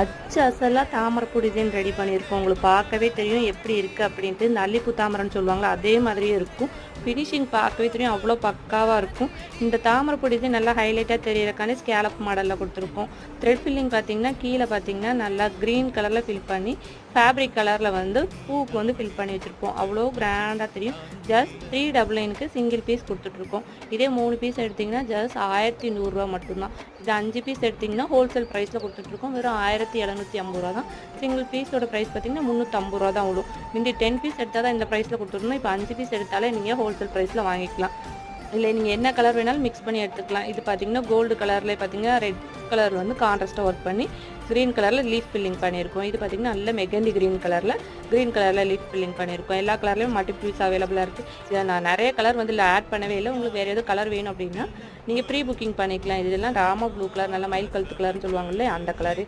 அச்சு அசலாக தாமரைப்பூ design ready பண்ணியிருக்கோம். உங்களுக்கு பார்க்கவே தெரியும் எப்படி இருக்குது அப்படின்ட்டு. இந்த அல்லிப்பூ தாமரைன்னு சொல்லுவாங்களா அதே மாதிரியே இருக்கும். ஃபினிஷிங் பார்க்கவே தெரியும் அவ்வளோ பக்காவாக இருக்கும். இந்த தாமரைப்பூ டிசைன் நல்லா ஹைலைட்டாக தெரியறக்கான ஸ்கேலப் மாடலில் கொடுத்துருக்கோம். த்ரெட் ஃபில்லிங் பார்த்தீங்கன்னா கீழே பார்த்தீங்கன்னா நல்லா க்ரீன் கலரில் ஃபில் பண்ணி ஃபேப்ரிக் கலரில் வந்து பூவுக்கு வந்து ஃபில் பண்ணி வச்சுருப்போம் அவ்வளோ கிராண்டாக தெரியும். ஜஸ்ட் த்ரீ டபுள் நைனுக்கு சிங்கிள் பீஸ் கொடுத்துட்ருக்கோம். இதே மூணு பீஸ் எடுத்திங்கன்னா ஜஸ்ட் ஆயிரத்தி நூறுரூவா மட்டும்தான். இது அஞ்சு பீஸ் எடுத்திங்கன்னா ஹோல்சேல் ப்ரைஸில் கொடுத்துட்ருக்கோம். வெறும் ஆயிரத்தி எழுநூற்றி ஐம்பது ரூபா தான். சிங்கிள் பீஸோட ப்ரைஸ் பார்த்தீங்கன்னா முந்நூற்றம்பது ரூபா தான் வரும் முந்தி டென் பீஸ் எடுத்தால் தான் இந்த ப்ரைஸில் கொடுத்துருந்தோம் இப்போ அஞ்சு பீஸ் எடுத்தாலே நீங்கள் ஹோல்சேல் ப்ரைஸில் வாங்கிக்கலாம். இல்லை நீங்கள் என்ன கலர் வேணாலும் மிக்ஸ் பண்ணி எடுத்துக்கலாம். இது பார்த்தீங்கன்னா கோல்டு கலரில் பார்த்தீங்கன்னா ரெட் கலர் வந்து கான்ட்ராஸ்ட்டாக ஒர்க் பண்ணி க்ரீன் கலரில் லீஃப் ஃபில்லிங் பண்ணியிருக்கோம். இது பார்த்திங்கன்னா நல்ல மெகந்தி க்ரீன் கலரில் க்ரீன் கலரில் லீஃப் ஃபில்லிங் பண்ணியிருக்கோம். எல்லா கலர்லேயும் மல்டிபிள்ஸ் அவைலபிளாக இருக்குது இதை நான் நிறைய கலர் வந்து இதில் ஆட் பண்ணவே இல்லை. உங்களுக்கு வேறு எதுவும் கலர் வேணும் அப்படின்னா நீங்கள் ப்ரீ புக்கிங் பண்ணிக்கலாம் இதெல்லாம் ராமா ப்ளூ கலர் நல்ல மயில் கழுத்து கலர்னு சொல்லுவாங்கல்ல அந்த கலரு